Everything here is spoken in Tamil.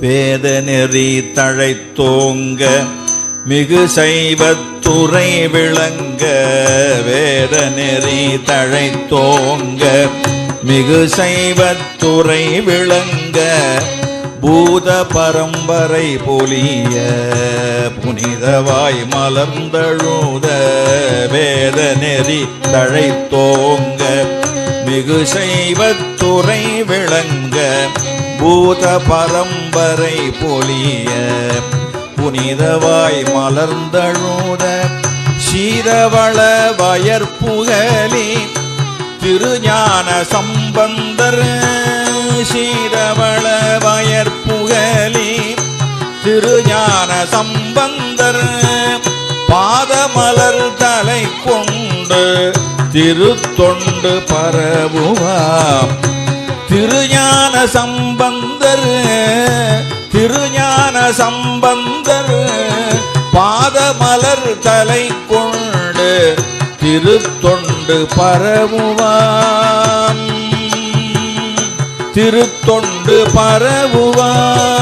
வேத நெறி தழைத்தோங்க மிகு சைவத்துறை விளங்க வேத நெறி தழைத்தோங்க மிகு சைவத்துறை விளங்க பூத பரம்பரை பொலிய புனிதவாய் மலர்ந்தழுத வேத நெறி தழைத்தோங்க மிகு சைவத்துறை விளங்க பூத பரம்பரை பொலிய புனிதவாய் மலர்ந்தழுத சீதவள வயற்புகலி திருஞான சம்பந்தர் சீதவள வயற்புகலி திருஞான சம்பந்தர் பாதமலர் தலை கொண்டு திருத்தொண்டு பரவுவாம். சம்பந்தர் திருஞான சம்பந்தர் பாதமலர் தலை கொண்டு திருத்தொண்டு பரவுவான். திருத்தொண்டு பரவுவான்.